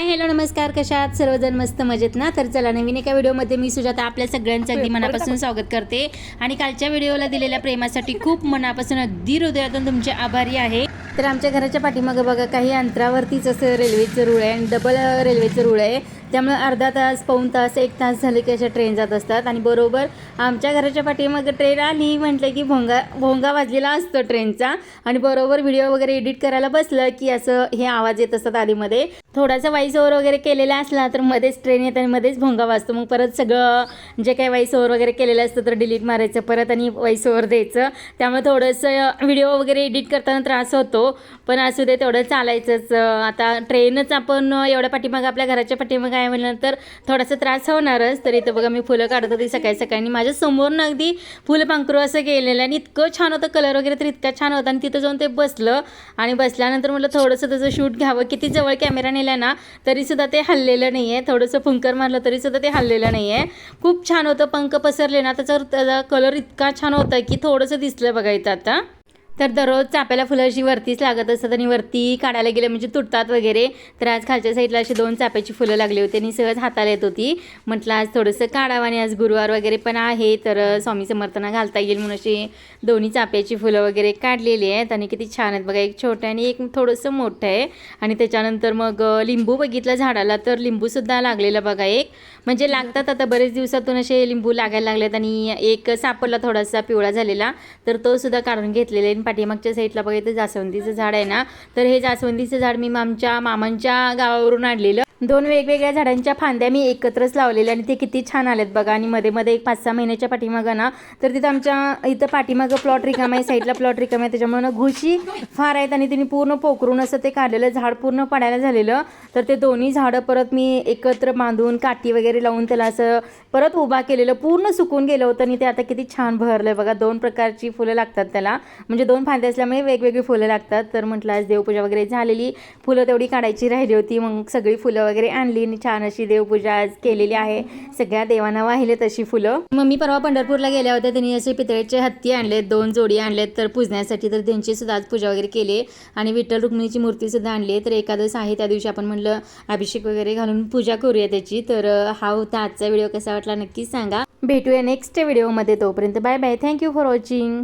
Hi hello नमस्कार कशात सर्वजण मस्त मजेत ना? तर चला नवीन एका व्हिडिओमध्ये मी सुजाता आपल्या सगळ्यांचं अगदी मनापासून स्वागत करते. आणि कालच्या व्हिडिओला दिलेल्या प्रेमासाठी खूप मनापासून अगदी हृदयातून तुमचे आभारी आहे. तर आमच्या घराच्या पाठीमागं बघा काही अंतरावरतीच असं रेल्वेचं रूळ आहे आणि डबल रेल्वेचं रूळ आहे. त्यामुळे अर्धा तास पाऊण तास एक तास झाले की अशा ट्रेन जात असतात. आणि बरोबर आमच्या घराच्या पाठीमागं ट्रेन आली म्हटलं की भोंगा भोंगा वाजलेला असतो ट्रेनचा आणि बरोबर व्हिडिओ वगैरे एडिट करायला बसलं की असं हे आवाज येत असतात आधीमध्ये. थोडासा वाईस ओव्हर वगैरे केलेला असला तर मध्येच ट्रेन येत आणि मध्येच भोंगा वाजतो. मग परत सगळं जे काही वाईस ओव्हर वगैरे केलेलं असतं तर डिलीट मारायचं परत आणि वाईस ओव्हर द्यायचं. त्यामुळे थोडंसं व्हिडिओ वगैरे एडिट करताना त्रास होतो. पण असू दे तेवढं चालायचंच. आता ट्रेनच आपण एवढ्या पाठीमागं आपल्या घराच्या पाठीमागं काय म्हटल्यानंतर थोडासा त्रास होणारच. तर इथं बघा मी फुलं काढत होती सकाळी सकाळी. आणि माझ्या समोरून अगदी फुलं पांखरू असं गेलेलं आणि इतकं छान होतं कलर वगैरे तर इतका छान होता. आणि तिथं जाऊन ते बसलं. आणि बसल्यानंतर म्हटलं थोडंसं त्याचं शूट घ्यावं. किती जवळ कॅमेरा नेला ना तरीसुद्धा ते हल्लेलं नाही आहे थोडंसं फुंकर मारलं तरीसुद्धा ते हल्लेलं नाही आहे खूप छान होतं. पंख पसरले ना त्याचा त्याचा कलर इतका छान होता की थोडंसं दिसलं बघा इथं आता. तर दररोज चाप्याला फुलं अशी वरतीच लागत असतात आणि वरती काढायला गेले म्हणजे तुटतात वगैरे. तर आज खालच्या साईडला अशी दोन चाप्याची फुलं लागली होती आणि सहज हाताला येत होती. म्हटलं आज थोडंसं काढावं आणि आज गुरुवार वगैरे पण आहे तर स्वामी समर्थना घालता येईल म्हणून अशी दोन्ही चाप्याची फुलं वगैरे काढलेली आहेत आणि किती छान आहेत बघा एक छोटं आणि एक थोडंसं मोठं आहे. आणि त्याच्यानंतर मग लिंबू बघितलं झाडाला तर लिंबूसुद्धा लागलेलं बघा एक. म्हणजे लागतात आता बरेच दिवसातून असे लिंबू लागायला लागलेत आणि एक सापडला थोडासा पिवळा झालेला तर तो सुद्धा काढून घेतलेला आहे पाठीमागच्या साईडला बघितलं जास्वंदीचं झाड आहे ना तर हे जास्वंदीचं झाड मी आमच्या मामांच्या गावावरून आणलेलं. दोन वेगवेगळ्या झाडांच्या फांद्या मी एकत्रच लावलेल्या आणि ते किती छान आलेत बघा. आणि मध्ये मध्ये एक पाच सहा महिन्याच्या पाठीमागं ना तर तिथं आमच्या इथं पाठीमागं प्लॉट रिकाम आहे साईडला प्लॉट रिकाम आहे. त्याच्यामुळे ना घुशी फार आहेत आणि तिने पूर्ण पोखरून असं ते काढलेलं झाड पूर्ण पडायला झालेलं. तर ते दोन्ही झाडं परत मी एकत्र बांधून काठी वगैरे लावून त्याला असं परत उभा केलेलं पूर्ण सुकून गेलं होतं. आणि ते आता किती छान भरलं बघा. दोन प्रकारची फुलं लागतात त्याला. म्हणजे दोन फांदे असल्यामुळे वेगवेगळी फुलं लागतात. तर म्हटलं आज देवपूजा वगैरे झालेली. फुलं तेवढी काढायची राहिली होती. मग सगळी फुलं वगैरे आणली. आणि छान अशी देवपूजा आज केलेली आहे. सगळ्या देवांना वाहिले तशी फुलं. मग मी परवा पंढरपूरला गेल्या होत्या. त्यांनी असे पितळेचे हत्ती आणलेत दोन जोडी आणलेत तर पूजण्यासाठी तर त्यांची सुद्धा आज पूजा वगैरे केली. आणि विठ्ठल रुक्मिणीची मूर्ती सुद्धा आणली. तर एकादश आहे. त्या दिवशी आपण म्हणलं अभिषेक वगैरे घालून पूजा करूया त्याची. तर हा होता आजचा व्हिडिओ. कसा वाटला नक्कीच सांगा. भेटूया नेक्स्ट व्हिडिओमध्ये तोपर्यंत bye bye thank you for watching